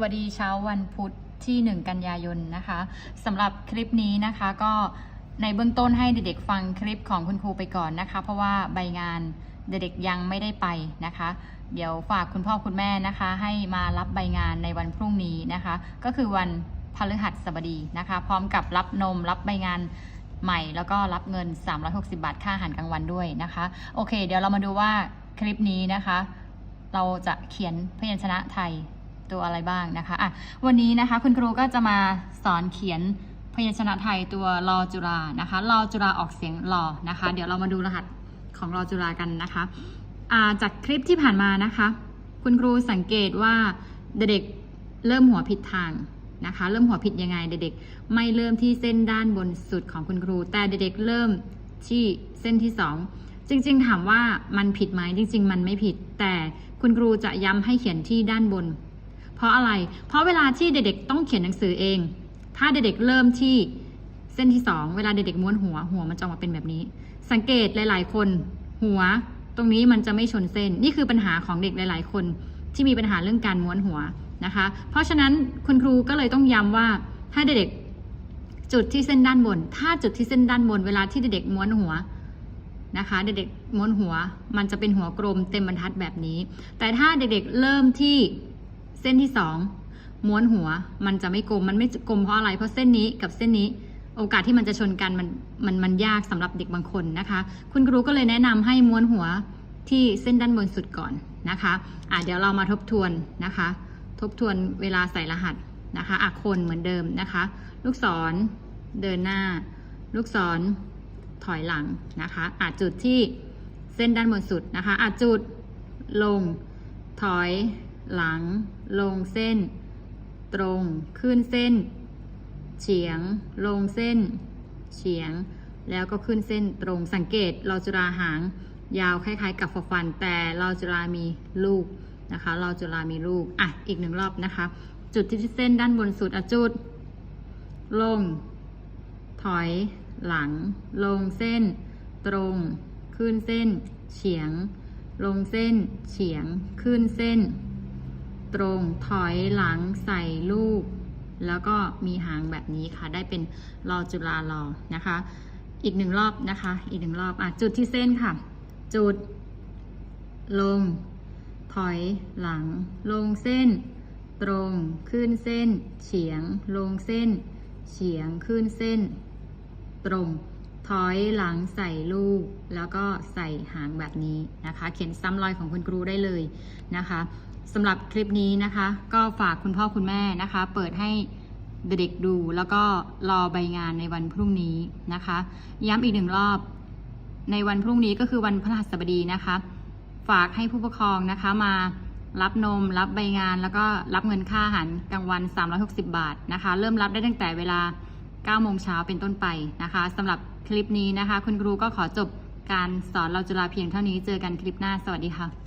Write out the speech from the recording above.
วัสดีเช้าวันพุธที่ 1 กันยายนนะคะสำหรับคลิปนี้นะคะก็ในเบื้องต้นให้เด็กๆฟังคลิปของคุณครูไปก่อนนะคะ เพราะว่าใบงานเด็กๆยังไม่ได้ไปนะคะ เดี๋ยวฝากคุณพ่อคุณแม่นะคะ ให้มารับใบงานในวันพรุ่งนี้นะคะ ก็คือวันพฤหัสบดีนะคะ พร้อมกับรับนมรับใบงานใหม่แล้วก็รับเงิน 360 บาทค่าอาหารกลางวันด้วยนะคะ โอเค เดี๋ยวเรามาดูว่าคลิปนี้นะคะ เราจะเขียนพยัญชนะไทย ตัวอะไรบ้างนะคะอะวันนี้นะคะคุณครูก็จะมาสอนเขียนพยัญชนะไทยตัวรอจุรานะคะรอจุราออกเสียงรอนะคะ เดี๋ยวเรามาดูรหัสของรอจุรากันนะคะาจากคลิปที่ผ่านมานะคะ คุณครูสังเกตว่าเด็กเริ่มหัวผิดทางนะคะ เริ่มหัวผิดยังไงเด็กๆไม่เริ่มที่เส้นด้านบนสุดของคุณครู แต่เด็กๆเริ่มที่เส้นที่สองจริง ๆ ถามว่ามันผิดไหมจริง ๆ มันไม่ผิด แต่คุณครูจะย้ำให้เขียนที่ด้านบน เพราะอะไร เพราะเวลาที่เด็กๆต้องเขียนหนังสือเอง ถ้าเด็กๆเริ่มที่เส้นที่สองเวลาเด็กๆม้วนหัว หัวมันจะออกมาเป็นแบบนี้ สังเกตหลาย ๆ คนหัวตรงนี้มันจะไม่ชนเส้น นี่คือปัญหาของเด็กหลาย ๆ คนที่มีปัญหาเรื่องการม้วนหัวนะคะ เพราะฉะนั้นคุณครูก็เลยต้องย้ำว่าถ้าเด็กๆจุดที่เส้นด้านบน ถ้าจุดที่เส้นด้านบน เวลาที่เด็กๆม้วนหัวนะคะ เด็กๆม้วนหัวมันจะเป็นหัวกลมเต็มบรรทัดแบบนี้ แต่ถ้าเด็กๆเริ่มที่ เส้นที่สองม้วนหัวมันจะไม่กลมมันไม่กลมเพราะอะไร เพราะเส้นนี้กับเส้นนี้โอกาสที่มันจะชนกันมันมันมันยากสำหรับเด็กบางคนนะคะ คุณครูก็เลยแนะนำให้ม้วนหัวที่เส้นด้านบนสุดก่อนนะคะอะเดี๋ยวเรามาทบทวนนะคะ ทบทวนเวลาใส่รหัสนะคะอะคนเหมือนเดิมนะคะ ลูกศรเดินหน้า ลูกศรถอยหลังนะคะอาจจุดที่เส้นด้านบนสุดนะคะอาจจุดลงถอย หลัง ลงเส้น ตรง ขึ้นเส้น เฉียง ลงเส้น เฉียง แล้วก็ขึ้นเส้นตรง สังเกตเราจุราหางยาวคล้ายๆ กับฟอฟัน แต่เราจุรามีลูกนะคะ เราจุรามีลูก อะ อีกหนึ่งรอบนะคะ จุดที่เส้นด้านบนสุดอะจุด ลง ถอย หลัง ลงเส้น ตรง ขึ้นเส้น เฉียง ลงเส้น เฉียง ขึ้นเส้น ตรงถอยหลังใส่ลูก แล้วก็มีหางแบบนี้ค่ะ ได้เป็นรอจุฬารอนะคะ อีกหนึ่งรอบนะคะ อีกหนึ่งรอบอะจุดที่เส้นค่ะ จุด ลง ถอยหลัง ลงเส้น ตรง ขึ้นเส้น เฉียง ลงเส้น เฉียงขึ้นเส้น ตรงถอยหลังใส่ลูก แล้วก็ใส่หางแบบนี้นะคะ เขียนซ้ำรอยของคุณครูได้เลยนะคะ สำหรับคลิปนี้นะคะ ก็ฝากคุณพ่อคุณแม่นะคะ เปิดให้เด็กดูแล้วก็รอใบงานในวันพรุ่งนี้นะคะ ย้ำอีกหนึ่งรอบ ในวันพรุ่งนี้ก็คือวันพฤหัสบดีนะคะ ฝากให้ผู้ปกครองนะคะมารับนม รับใบงาน แล้วก็รับเงินค่าอาหารกลางวัน 360 บาทนะคะ เริ่มรับได้ตั้งแต่เวลา 9 โมงเช้าเป็นต้นไปนะคะสำหรับคลิปนี้นะคะ คุณครูก็ขอจบการสอนเราจุฬาเพียงเท่านี้ เจอกันคลิปหน้า สวัสดีค่ะ